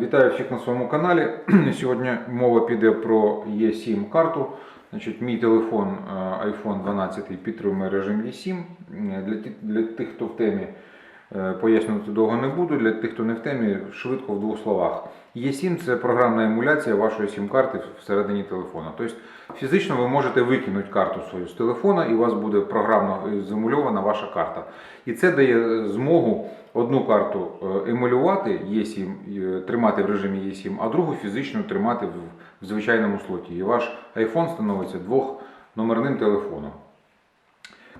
Вітаю всіх на своєму каналі. Сьогодні мова піде про eSIM карту. Значить, мій телефон е, iPhone 12 підтримує режим eSIM. Е, Для, для тих, хто в темі, е, пояснювати довго не буду. Для тих, хто не в темі, швидко в двох словах. eSIM – це програмна емуляція вашої SIM-карти всередині телефона. Тобто фізично ви можете викинути карту свою з телефона, і у вас буде програмно земульована ваша карта. І це дає змогу одну карту е, емулювати eSIM, е, тримати в режимі eSIM, а другу фізично тримати в, звичайному слоті. І ваш iPhone становиться двохномерним телефоном.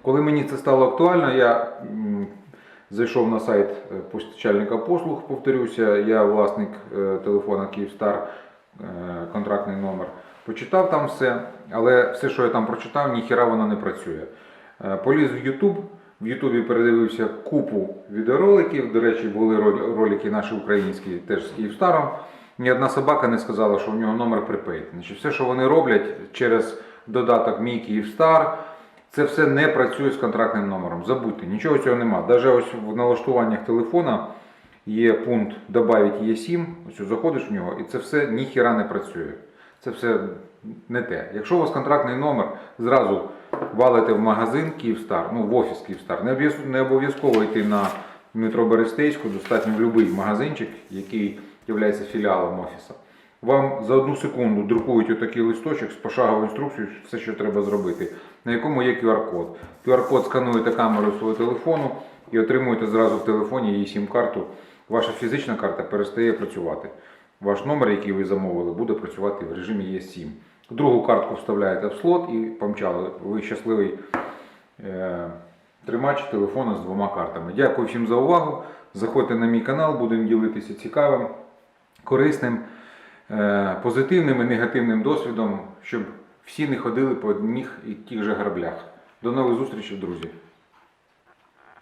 Коли мені це стало актуально, я зайшов на сайт е, постачальника послуг, повторюся, я власник е, телефона Київстар, е, контрактний номер. Почитав там все, але все, що я там прочитав, ніхіра воно не працює. Поліз в YouTube. В Ютубі передивився купу відеороликів. До речі, були ролики наші українські, теж з Київстаром. Ні одна собака не сказала, що в нього номер припейт. Все, що вони роблять через додаток Мій Київстар, це все не працює з контрактним номером. Забудьте, нічого цього нема. Навіть ось в налаштуваннях телефона є пункт «Добавить eSIM», ось заходиш в нього, і це все ніхіра не працює. Це все не те. Якщо у вас контрактний номер, зразу валите в магазин Київстар, ну в офіс Київстар. Не обов'язково йти на метро Берестейську, достатньо в будь-який магазинчик, який є філіалом офісу. Вам за одну секунду друкують отакий листочок з пошаговою інструкцією, все, що треба зробити, на якому є QR-код. QR-код скануєте камерою свого телефону і отримуєте зразу в телефоні її сім-карту. Ваша фізична карта перестає працювати. Ваш номер, який ви замовили, буде працювати в режимі eSIM. Другу картку вставляєте в слот і помчали. Ви щасливий е, тримач телефона з двома картами. Дякую всім за увагу. Заходьте на мій канал, будемо ділитися цікавим, корисним, позитивним і негативним досвідом, щоб всі не ходили по одних і тих же граблях. До нових зустрічей, друзі!